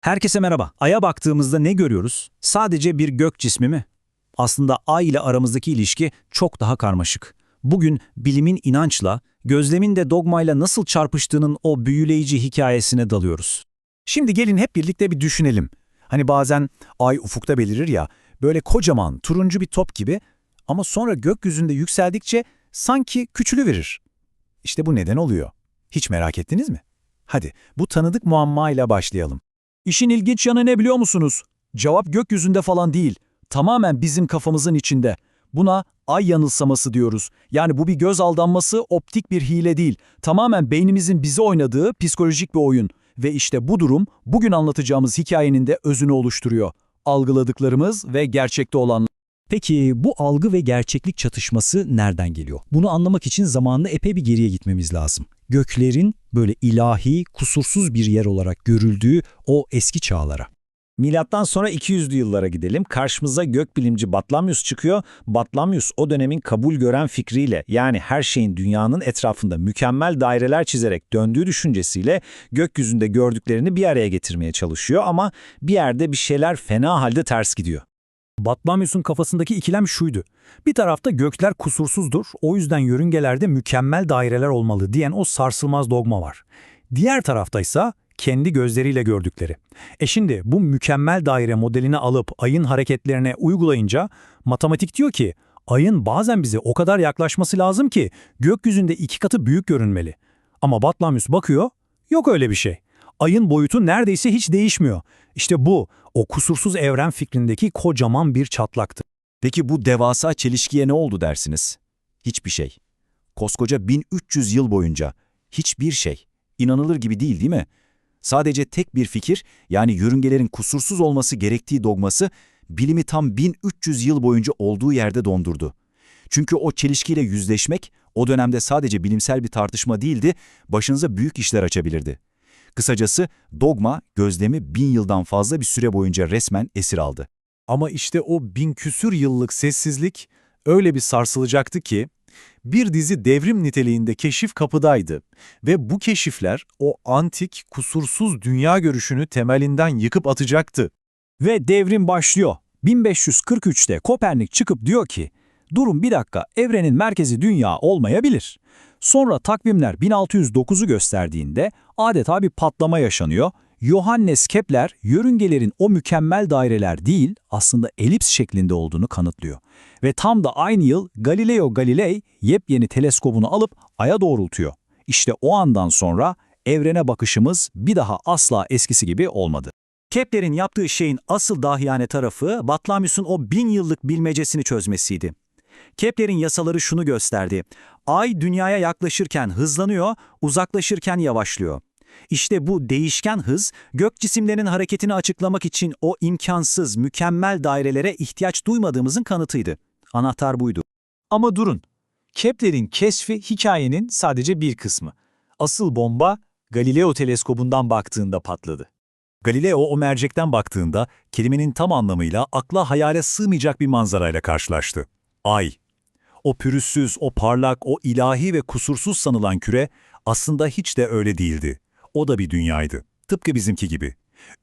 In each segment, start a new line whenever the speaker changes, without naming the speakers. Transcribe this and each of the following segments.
Herkese merhaba. Ay'a baktığımızda ne görüyoruz? Sadece bir gök cismi mi? Aslında Ay ile aramızdaki ilişki çok daha karmaşık. Bugün bilimin inançla, gözlemin de dogmayla nasıl çarpıştığının o büyüleyici hikayesine dalıyoruz.
Şimdi gelin hep birlikte bir düşünelim. Hani bazen ay ufukta belirir ya, böyle kocaman turuncu bir top gibi ama sonra gökyüzünde yükseldikçe sanki küçülüverir. İşte bu neden oluyor? Hiç merak ettiniz mi? Hadi bu tanıdık muammayla başlayalım.
İşin ilginç yanı ne biliyor musunuz? Cevap gökyüzünde falan değil. Tamamen bizim kafamızın içinde. Buna ay yanılsaması diyoruz. Yani bu bir göz aldanması, optik bir hile değil. Tamamen beynimizin bize oynadığı psikolojik bir oyun. Ve işte bu durum bugün anlatacağımız hikayenin de özünü oluşturuyor. Algıladıklarımız ve gerçekte olanlar.
Peki bu algı ve gerçeklik çatışması nereden geliyor? Bunu anlamak için zamanla epey bir geriye gitmemiz lazım. Göklerin böyle ilahi, kusursuz bir yer olarak görüldüğü o eski çağlara. Milattan sonra 200'lü yıllara gidelim. Karşımıza gökbilimci Batlamyus çıkıyor. Batlamyus o dönemin kabul gören fikriyle yani her şeyin dünyanın etrafında mükemmel daireler çizerek döndüğü düşüncesiyle gökyüzünde gördüklerini bir araya getirmeye çalışıyor ama bir yerde bir şeyler fena halde ters gidiyor.
Batlamyus'un kafasındaki ikilem şuydu. Bir tarafta gökler kusursuzdur, o yüzden yörüngelerde mükemmel daireler olmalı diyen o sarsılmaz dogma var. Diğer taraftaysa kendi gözleriyle gördükleri. E şimdi bu mükemmel daire modelini alıp ayın hareketlerine uygulayınca matematik diyor ki ayın bazen bize o kadar yaklaşması lazım ki gökyüzünde iki katı büyük görünmeli. Ama Batlamyus bakıyor, yok öyle bir şey. Ayın boyutu neredeyse hiç değişmiyor. İşte bu, o kusursuz evren fikrindeki kocaman bir çatlaktı.
Peki bu devasa çelişkiye ne oldu dersiniz? Hiçbir şey. Koskoca 1300 yıl boyunca hiçbir şey. İnanılır gibi değil değil mi? Sadece tek bir fikir yani yörüngelerin kusursuz olması gerektiği dogması bilimi tam 1300 yıl boyunca olduğu yerde dondurdu. Çünkü o çelişkiyle yüzleşmek o dönemde sadece bilimsel bir tartışma değildi, başınıza büyük işler açabilirdi. Kısacası dogma gözlemi bin yıldan fazla bir süre boyunca resmen esir aldı.
Ama işte o bin küsür yıllık sessizlik öyle bir sarsılacaktı ki, bir dizi devrim niteliğinde keşif kapıdaydı ve bu keşifler o antik, kusursuz dünya görüşünü temelinden yıkıp atacaktı.
Ve devrim başlıyor. 1543'te Kopernik çıkıp diyor ki, durun bir dakika evrenin merkezi dünya olmayabilir. Sonra takvimler 1609'u gösterdiğinde adeta bir patlama yaşanıyor. Johannes Kepler yörüngelerin o mükemmel daireler değil aslında elips şeklinde olduğunu kanıtlıyor. Ve tam da aynı yıl Galileo Galilei yepyeni teleskobunu alıp Ay'a doğrultuyor. İşte o andan sonra evrene bakışımız bir daha asla eskisi gibi olmadı.
Kepler'in yaptığı şeyin asıl dahiyane tarafı Batlamyus'un o bin yıllık bilmecesini çözmesiydi. Kepler'in yasaları şunu gösterdi. Ay dünyaya yaklaşırken hızlanıyor, uzaklaşırken yavaşlıyor. İşte bu değişken hız, gök cisimlerinin hareketini açıklamak için o imkansız, mükemmel dairelere ihtiyaç duymadığımızın kanıtıydı. Anahtar buydu.
Ama durun. Kepler'in keşfi hikayenin sadece bir kısmı. Asıl bomba Galileo teleskobundan baktığında patladı.
Galileo o mercekten baktığında kelimenin tam anlamıyla akla hayale sığmayacak bir manzarayla karşılaştı. Ay. O pürüzsüz, o parlak, o ilahi ve kusursuz sanılan küre aslında hiç de öyle değildi. O da bir dünyaydı. Tıpkı bizimki gibi.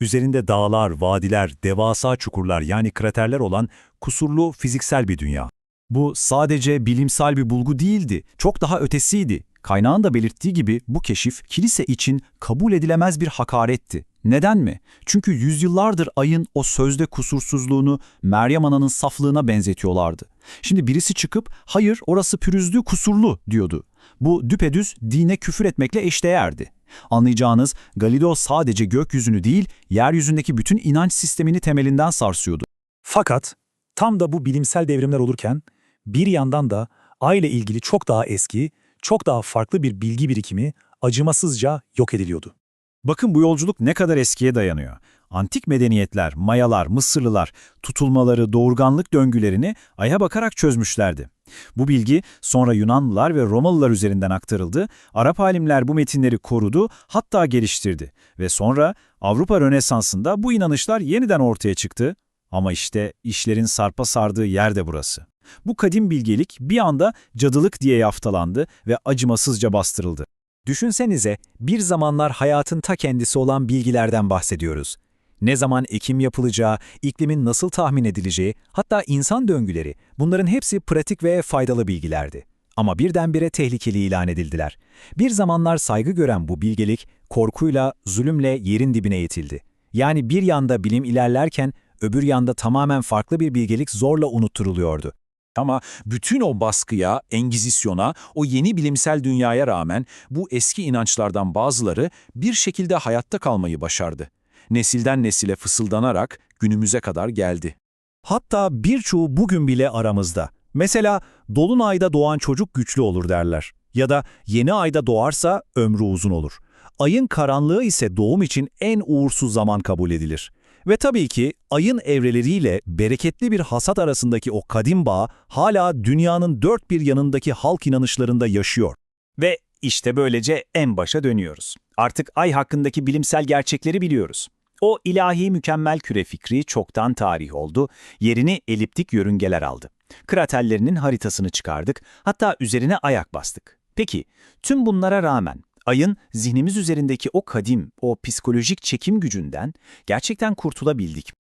Üzerinde dağlar, vadiler, devasa çukurlar yani kraterler olan kusurlu fiziksel bir dünya. Bu sadece bilimsel bir bulgu değildi, çok daha ötesiydi. Kaynağın da belirttiği gibi bu keşif kilise için kabul edilemez bir hakaretti. Neden mi? Çünkü yüzyıllardır ayın o sözde kusursuzluğunu Meryem Ana'nın saflığına benzetiyorlardı. Şimdi birisi çıkıp hayır orası pürüzlü kusurlu diyordu. Bu düpedüz dine küfür etmekle eşdeğerdi. Anlayacağınız Galileo sadece gökyüzünü değil, yeryüzündeki bütün inanç sistemini temelinden sarsıyordu. Fakat tam da bu bilimsel devrimler olurken bir yandan da ay ile ilgili çok daha eski, çok daha farklı bir bilgi birikimi acımasızca yok ediliyordu.
Bakın bu yolculuk ne kadar eskiye dayanıyor. Antik medeniyetler, Mayalar, Mısırlılar tutulmaları, doğurganlık döngülerini aya bakarak çözmüşlerdi. Bu bilgi sonra Yunanlılar ve Romalılar üzerinden aktarıldı, Arap alimler bu metinleri korudu, hatta geliştirdi ve sonra Avrupa Rönesansı'nda bu inanışlar yeniden ortaya çıktı. Ama işte işlerin sarpa sardığı yer de burası. Bu kadim bilgelik bir anda cadılık diye yaftalandı ve acımasızca bastırıldı.
Düşünsenize bir zamanlar hayatın ta kendisi olan bilgilerden bahsediyoruz.
Ne zaman ekim yapılacağı, iklimin nasıl tahmin edileceği, hatta insan döngüleri bunların hepsi pratik ve faydalı bilgilerdi. Ama birdenbire tehlikeli ilan edildiler. Bir zamanlar saygı gören bu bilgelik korkuyla, zulümle yerin dibine itildi. Yani bir yanda bilim ilerlerken öbür yanda tamamen farklı bir bilgelik zorla unutturuluyordu.
Ama bütün o baskıya, engizisyona, o yeni bilimsel dünyaya rağmen bu eski inançlardan bazıları bir şekilde hayatta kalmayı başardı. Nesilden nesile fısıldanarak günümüze kadar geldi.
Hatta birçoğu bugün bile aramızda. Mesela dolunayda doğan çocuk güçlü olur derler. Ya da yeni ayda doğarsa ömrü uzun olur. Ayın karanlığı ise doğum için en uğursuz zaman kabul edilir. Ve tabii ki ayın evreleriyle bereketli bir hasat arasındaki o kadim bağ hala dünyanın dört bir yanındaki halk inanışlarında yaşıyor.
Ve işte böylece en başa dönüyoruz. Artık ay hakkındaki bilimsel gerçekleri biliyoruz. O ilahi mükemmel küre fikri çoktan tarih oldu, yerini eliptik yörüngeler aldı. Kraterlerinin haritasını çıkardık, hatta üzerine ayak bastık. Peki, tüm bunlara rağmen ayın zihnimiz üzerindeki o kadim, o psikolojik çekim gücünden gerçekten kurtulabildik?